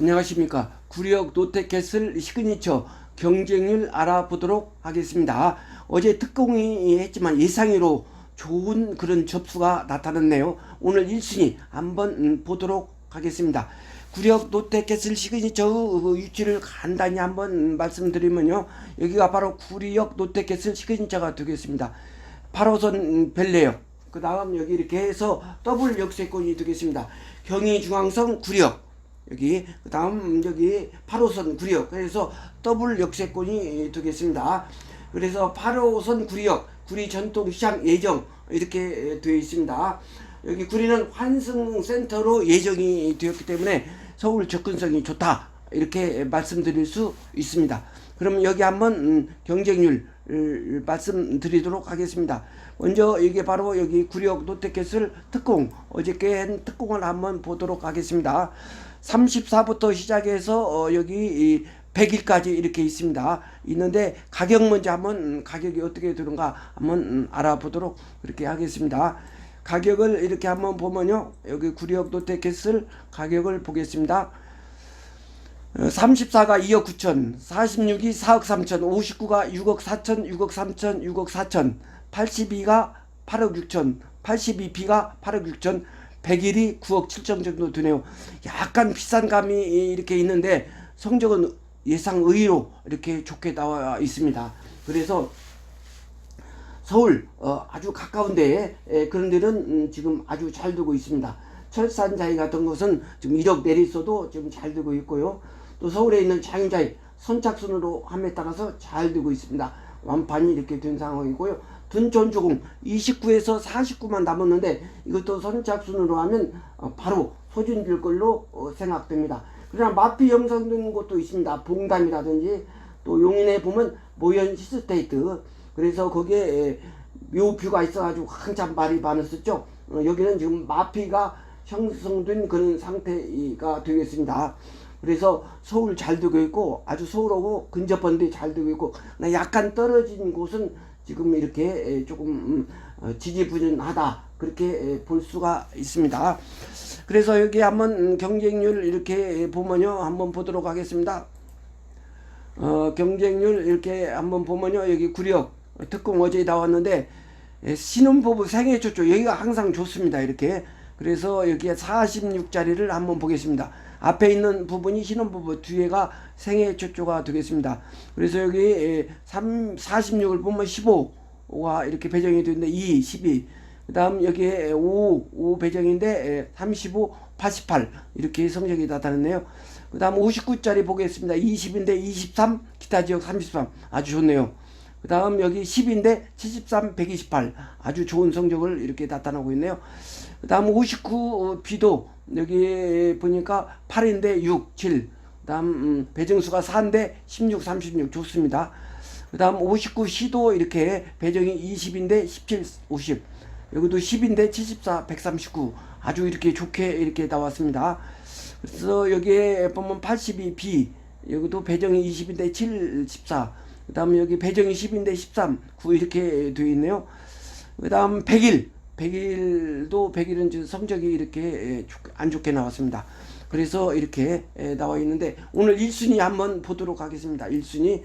안녕하십니까. 구리역 롯데캐슬 시그니처 경쟁률 알아보도록 하겠습니다. 어제 특공이 했지만 예상외로 좋은 그런 접수가 나타났네요. 오늘 1순위 한번 음, 보도록 하겠습니다. 구리역 롯데캐슬 시그니처 그 위치를 간단히 한번 말씀드리면요. 여기가 바로 구리역 롯데캐슬 시그니처가 되겠습니다. 8호선 벨레역 그 다음 여기 이렇게 해서 더블 역세권이 되겠습니다. 경의중앙선 구리역 여기 그 다음 여기 8호선 구리역 그래서 더블 역세권이 되겠습니다. 그래서 8호선 구리역 구리 전통시장 예정 이렇게 되어 있습니다. 여기 구리는 환승센터로 예정이 되었기 때문에 서울 접근성이 좋다 이렇게 말씀드릴 수 있습니다. 그럼 여기 한번 음, 경쟁률 을 말씀드리도록 하겠습니다. 먼저 이게 바로 여기 구력 롯데캐슬 특공 어저께 한 특공을 한번 보도록 하겠습니다. 34부터 시작해서 어 여기 이 100일까지 이렇게 있습니다. 있는데 가격 먼저 한번 음, 가격이 어떻게 되는가 한번 음, 알아보도록 그렇게 하겠습니다. 가격을 이렇게 한번 보면요. 여기 구력 롯데캐슬 가격을 보겠습니다. 34가 2억 9천, 46이 4억 3천, 59가 6억 4천, 6억 3천, 6억 4천, 82가 8억 6천, 82B가 8억 6천, 100일이 9억 7천 정도 되네요. 약간 비싼 감이 이렇게 있는데 성적은 예상 의로 이렇게 좋게 나와 있습니다. 그래서 서울 어, 아주 가까운데 에, 그런 데는 음, 지금 아주 잘 되고 있습니다. 철산자이 같은 것은 지금 1억 내리서도 지금 잘 되고 있고요. 또 서울에 있는 장자이 선착순으로 함에 따라서 잘 되고 있습니다. 완판이 이렇게 된 상황이고요. 둔촌 주공 29에서 49만 남았는데 이것도 선착순으로 하면 어, 바로 소진될 걸로 어, 생각됩니다. 그러나 마피 형성된 곳도 있습니다. 봉담이라든지 또 용인에 보면 모현 시스테이트 그래서 거기에 묘뷰가 있어가지고 한참 말이 많았었죠. 어, 여기는 지금 마피가 형성된 그런 상태가 되겠습니다. 그래서 서울 잘 되고 있고 아주 서울하고 근접한데 잘 되고 있고 나 약간 떨어진 곳은 지금 이렇게 조금 음, 어, 지지부진하다 그렇게 볼 수가 있습니다. 그래서 여기 한번 음, 경쟁률 이렇게 보면요 한번 보도록 하겠습니다. 어, 경쟁률 이렇게 한번 보면요 여기 구력 특공 어제 나왔는데 예, 신혼부부 생애 초초 여기가 항상 좋습니다 이렇게 그래서 여기에 46자리를 한번 보겠습니다. 앞에 있는 부분이 신혼부부 뒤에가 생애 초초가 되겠습니다. 그래서 여기 3, 46을 보면 15가 이렇게 배정이 되는데 2, 12. 그 다음 여기에 5, 5 배정인데 35, 88 이렇게 성적이 나타났네요. 그 다음 59짜리 보겠습니다. 20인데 23, 기타 지역 33 아주 좋네요. 그 다음 여기 10인데 73, 128 아주 좋은 성적을 이렇게 나타나고 있네요. 그 다음 59 비도 여기 보니까 8인데 6, 7. 그 다음 음, 배정수가 4인데 16, 36 좋습니다. 그 다음 59 시도 이렇게 배정이 20인데 17, 50. 여기도 10인데 74, 139 아주 이렇게 좋게 이렇게 나왔습니다. 그래서 여기에 보면 82B 여기도 배정이 20인데 7, 14. 그 다음 여기 배정이 10인데 13, 9 이렇게 되어 있네요. 그 다음 100일 100일도 100일은 지금 성적이 이렇게 안 좋게 나왔습니다. 그래서 이렇게 나와 있는데 오늘 1순위 한번 보도록 하겠습니다. 1순위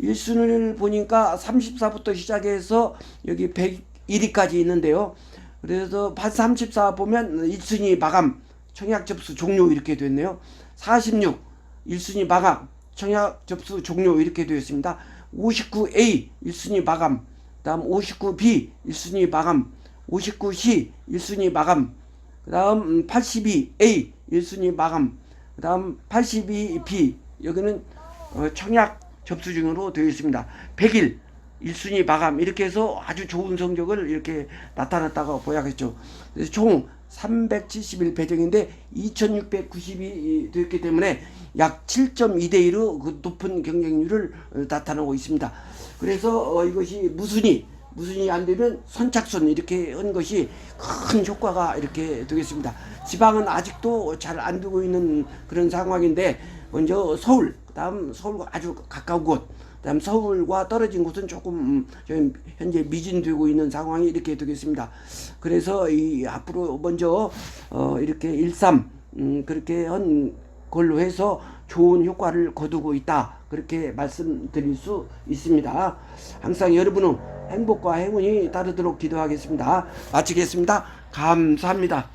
1순위를 보니까 34부터 시작해서 여기 101위까지 있는데요. 그래서 34 보면 1순위 마감 청약 접수 종료 이렇게 됐네요. 46 1순위 마감 청약 접수 종료 이렇게 되어 있습니다. 59A 1순위 마감 다음 59B 1순위 마감 59C 1순위 마감 그 다음 82A 1순위 마감 그 다음 82B 여기는 어, 청약 접수 중으로 되어 있습니다. 100일 1순위 마감 이렇게 해서 아주 좋은 성적을 이렇게 나타났다고 보야겠죠 그래서 총 371 배정인데 2690이 됐기 때문에 약 7.2대 1로 그 높은 경쟁률을 나타나고 있습니다. 그래서 어, 이것이 무순위 무순위 안 되면 선착순 이렇게 한 것이 큰 효과가 이렇게 되겠습니다. 지방은 아직도 잘 안 되고 있는 그런 상황인데 먼저 서울 그다음 서울과 아주 가까운 곳 그다음 서울과 떨어진 곳은 조금 음, 현재 미진되고 있는 상황이 이렇게 되겠습니다. 그래서 이 앞으로 먼저 어 이렇게 13 음, 그렇게 한 그걸로 해서 좋은 효과를 거두고 있다. 그렇게 말씀드릴 수 있습니다. 항상 여러분은 행복과 행운이 따르도록 기도하겠습니다. 마치겠습니다. 감사합니다.